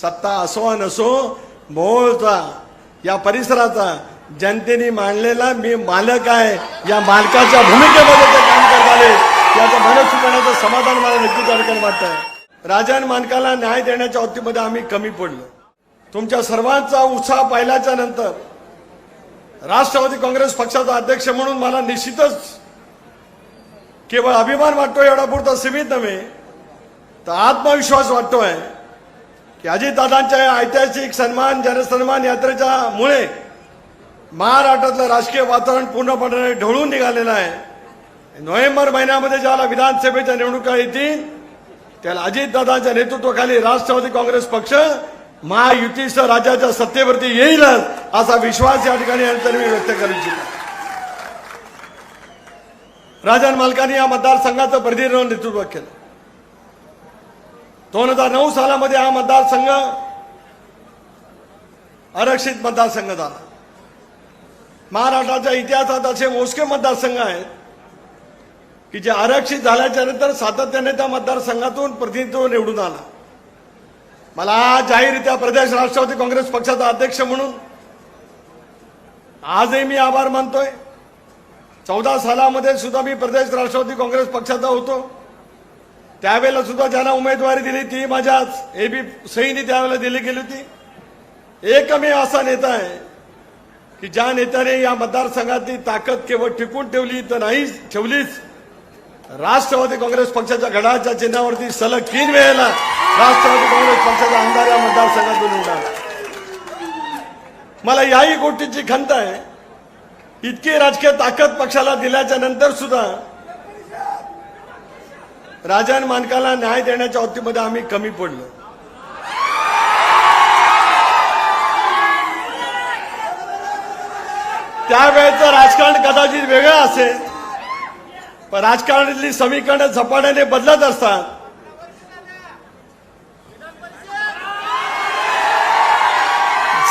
सत्ता असो नसो मोहोळचा या परिसराचा जनतेने मांडलेला मी मालक आहे. या मालकाच्या भूमिकेमध्ये ते काम करत आले. याचं मनसुखण्याचं समाधान मला नक्कीच अडकण वाटतंय. राजन मानकाला न्याय देण्याच्या बाबतीमध्ये आम्ही कमी पडलो. तुमच्या सर्वांचा उत्साह पाहिल्याच्या नंतर राष्ट्रवादी काँग्रेस पक्षाचा अध्यक्ष म्हणून मला निश्चितच केवळ अभिमान वाटतोय एवढा पुरता सीमित नव्हे तर आत्मविश्वास वाटतोय. की अजितदादांच्या या ऐतिहासिक सन्मान जनसन्मान यात्रेच्या मुळे महाराष्ट्रातलं राजकीय वातावरण पूर्णपणे ढवळून निघालेलं आहे. नोव्हेंबर महिन्यामध्ये ज्याला विधानसभेच्या निवडणुका येतील त्याला अजितदादांच्या नेतृत्वाखाली राष्ट्रवादी काँग्रेस पक्ष महायुतीसह राज्याच्या सत्तेवरती येईलच असा विश्वास या ठिकाणी यांनी मी व्यक्त करू इच्छितो. राजन मालकांनी या मतदारसंघाचं प्रतिनिधित्व नेतृत्व केलं. दोन हजार नऊ सालामध्ये हा मतदारसंघ आरक्षित मतदारसंघ झाला. महाराष्ट्राच्या इतिहासात असे मोजके मतदारसंघ आहेत की जे आरक्षित झाल्याच्यानंतर सातत्याने त्या मतदारसंघातून प्रतिनिधित्व निवडून आला. मला आज जाहीररित्या प्रदेश राष्ट्रवादी काँग्रेस पक्षाचा अध्यक्ष म्हणून आजही मी आभार मानतोय. चौदा सालामध्ये सुद्धा मी प्रदेश राष्ट्रवादी काँग्रेस पक्षाचा होतो. त्यावेळेला सुद्धा ज्यांना उमेदवारी दिली ती माझ्याच ए बी सईने त्यावेळेला दिली गेली होती. एकमेव असा नेता आहे की ज्या नेत्याने या मतदारसंघातली ताकद केवळ टिकून ठेवली तर नाही ठेवलीच. राष्ट्रवादी काँग्रेस पक्षाच्या घडाच्या चिन्हावरती सलग तीन वेळेला राष्ट्रवादी काँग्रेस पक्षाचा आमदार या मतदारसंघातून निवडा मला याही गोष्टीची खंत आहे. इतकी राजकीय ताकद पक्षाला दिल्याच्या नंतर सुद्धा राजन मानकाला न्याय देण्याच्या बाबतीमध्ये आम्ही कमी पडलो. त्यावेळेचं राजकारण कदाचित वेगळं असेल पण राजकारणातली समीकरणं झपाट्याने बदलत असतात.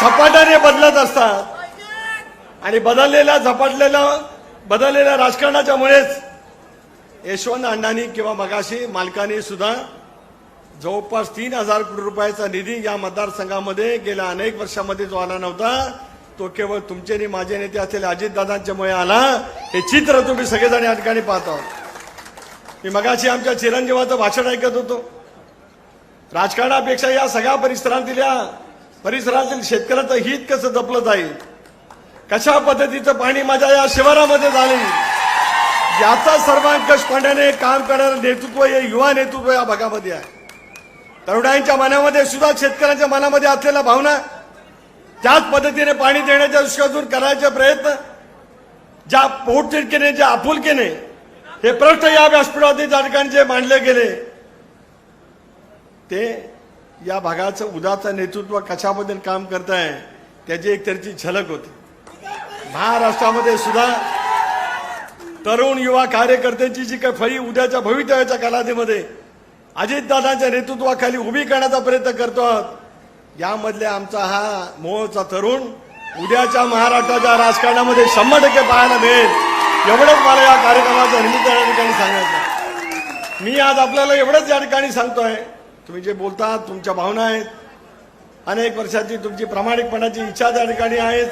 झपाट्याने बदलत असतात. आणि बदललेल्या झपाटलेल्या बदललेल्या राजकारणाच्या मुळेच यशवंत अण्णांनी किंवा मगाशी मालकाने सुद्धा जवळपास तीन हजार कोटी रुपयाचा निधी या मतदारसंघामध्ये गेल्या अनेक वर्षामध्ये जो आला नव्हता तो केवळ तुमचे आणि माझे नेते असलेले अजितदादांच्यामुळे आला. हे चित्र तुम्ही सगळेजण या ठिकाणी आहोत. मी मगाशी आमच्या चिरंजीवाचं भाषण ऐकत होतो. राजकारणापेक्षा या सगळ्या परिसरातील परिसरातील शेतकऱ्याचं हित कसं जपलं जाईल? कशा पद्धतीचं पाणी माझ्या या शिवारामध्ये झाले? याचा सर्वांकष पाण्याने काम करणारं नेतृत्व हे युवा नेतृत्व या भागामध्ये आहे. तरुणांच्या मनामध्ये सुद्धा शेतकऱ्यांच्या मनामध्ये असलेल्या भावना त्याच पद्धतीने पाणी देण्याच्या दृष्टीतून करायचे प्रयत्न ज्या पोटतिडकीने ज्या आपुलकीने हे प्रश्न या व्यासपीठावरती त्या ठिकाणी जे मांडले गेले ते या भागाचं उदाचं नेतृत्व कशाबद्दल काम करत आहे त्याची एक तऱ्हेची झलक होती. महाराष्ट्रामध्ये सुद्धा तरुण युवा कार्यकर्त्यांची जी काही फळी उद्याच्या भवितव्याच्या कालावधीमध्ये अजितदादांच्या नेतृत्वाखाली उभी करण्याचा प्रयत्न करतो आहोत यामधले आमचा हा मोहचा तरुण उद्याच्या महाराष्ट्राच्या राजकारणामध्ये शंभर टक्के पाहायला मिळेल. एवढंच मला या कार्यक्रमाच्या निमित्त या ठिकाणी सांगायचं मी आज आपल्याला एवढंच या ठिकाणी सांगतोय तुम्ही जे बोलता तुमच्या भावना आहेत. अनेक वर्षाची तुमची प्रामाणिकपणाची इच्छा त्या ठिकाणी आहेत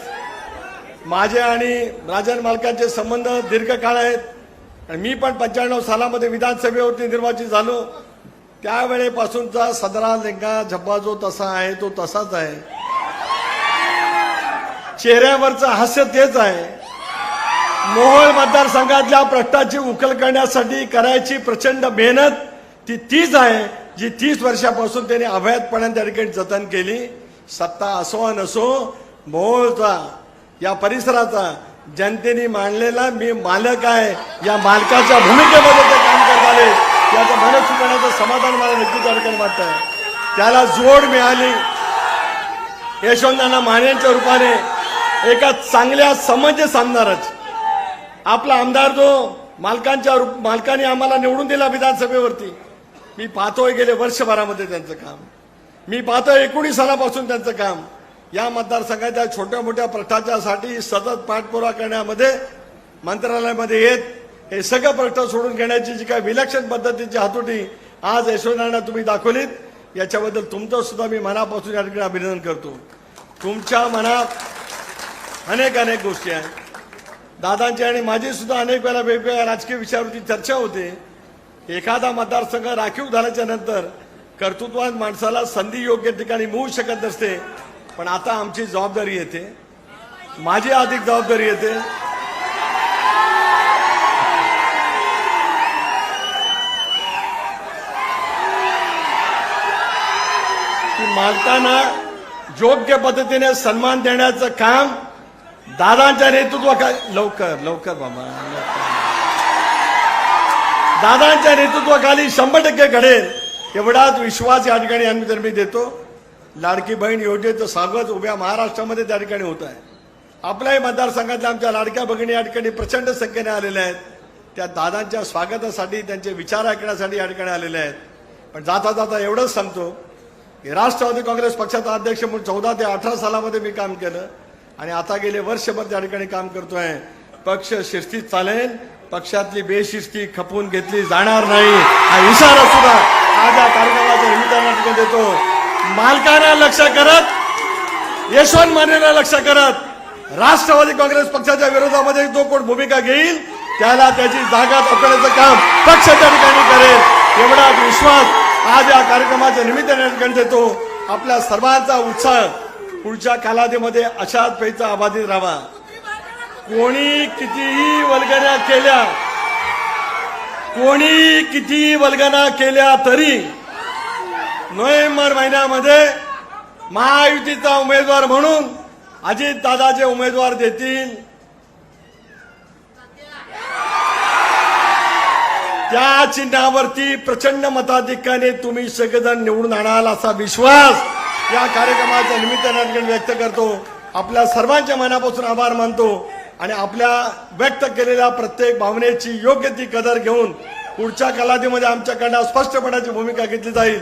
माझे आणि राजन मालकांचे संबंध दीर्घकाळ आहेत. आणि मी पण पंच्याण्णव सालामध्ये विधानसभेवरती निर्वाचित झालो. त्यावेळेपासूनचा सदरा लेंगा झब्बा जो तसा आहे तो तसाच आहे. चेहऱ्यावरचं हास्य तेच आहे. मोहोळ मतदारसंघातल्या प्रश्नाची उकल करण्यासाठी करायची प्रचंड मेहनत ती तीच आहे जी तीस वर्षापासून त्यांनी अभयातपणे त्या ठिकाणी जतन केली. सत्ता असो नसो मोहोळचा या परिसराचा जनतेने मांडलेला मी मालक आहे. या मालकाच्या भूमिकेमध्ये ते काम करत आले. याचं मनसुखण्याचं समाधान मला नक्कीच अडकण वाटतं त्याला जोड मिळाली. यशवंतांना मान्यांच्या रूपाने एका चांगल्या समंजस आमदारच आपला आमदार जो मालकांच्या रूप मालकाने आम्हाला निवडून दिला विधानसभेवरती. मी पाहतोय गेले वर्षभरामध्ये त्यांचं काम. मी पाहतोय एकोणीस सालापासून त्यांचं काम. या मतदारसंघाच्या छोट्या मोठ्या प्रश्नाच्यासाठी सतत पाठपुरा करण्यामध्ये मंत्रालयामध्ये येत हे सगळं प्रश्न सोडून घेण्याची जी काही विलक्षण पद्धतीची हातोटी आज यशवंतांना तुम्ही दाखवलीत याच्याबद्दल तुमचं सुद्धा मी मनापासून या ठिकाणी अभिनंदन करतो. तुमच्या मनात अनेक अनेक गोष्टी आहेत. दादांची आणि माझी सुद्धा अनेक वेळा वेगवेगळ्या राजकीय विषयावरती चर्चा होते. एखादा मतदारसंघ राखीव झाल्याच्यानंतर कर्तृत्वान माणसाला संधी योग्य ठिकाणी मिळू शकत नसते. पण आता आमची जबाबदारी येते. माझी अधिक जबाबदारी येते. की मालकांना योग्य पद्धतीने सन्मान देण्याचं काम दादांच्या नेतृत्वाखाली लवकर लवकर बाबा दादांच्या नेतृत्वाखाली शंभर टक्के घडेल. एवढाच विश्वास या ठिकाणी आम्ही तर मी देतो. लाडकी बहीण योजनेचं स्वागत उभ्या महाराष्ट्रामध्ये त्या ठिकाणी होत आहे. आपल्याही मतदारसंघातल्या आमच्या लाडक्या भगिनी या ठिकाणी प्रचंड संख्येने आलेल्या आहेत. त्या दादांच्या स्वागतासाठी त्यांचे विचार ऐकण्यासाठी या ठिकाणी आलेले आहेत. पण जाता जाता एवढंच सांगतो की राष्ट्रवादी काँग्रेस पक्षाचा अध्यक्ष म्हणून चौदा ते अठरा सालामध्ये मी काम केलं आणि आता गेले वर्षभर त्या ठिकाणी काम करतोय. पक्ष शिस्तीत चालेल पक्षातली बेशिस्ती खपवून घेतली जाणार नाही. हा इशारा सुद्धा आज या कार्यक्रमाच्या निमित्तानं देतो. मालकांना लक्ष करत यशवंत मानेला लक्ष करत राष्ट्रवादी काँग्रेस पक्षाच्या विरोधामध्ये जो कोण भूमिका घेईल त्याला त्याची जागा पकडण्याचं काम पक्ष त्या ठिकाणी करेल. एवढा विश्वास आज या कार्यक्रमाच्या निमित्ताने ठिकाणी देतो आपल्या सर्वांचा उत्साह पुढच्या कालावधीमध्ये अशाच पैसा अबाधित राहावा. कोणी कितीही वल्गना केल्या कोणी कितीही वल्गना केल्या तरी नोव्हेंबर महिन्यामध्ये महायुतीचा उमेदवार म्हणून अजित दादाचे उमेदवार देतील. त्या चिन्हावरती प्रचंड मताधिक्याने तुम्ही सगळेजण निवडून आणाल असा विश्वास या कार्यक्रमाच्या निमित्ताने व्यक्त करतो. आपल्या सर्वांच्या मनापासून आभार मानतो आणि आपल्या व्यक्त केलेल्या प्रत्येक भावनेची योग्य ती कदर घेऊन पुढच्या कालावधीमध्ये आमच्याकडनं स्पष्टपणाची भूमिका घेतली जाईल.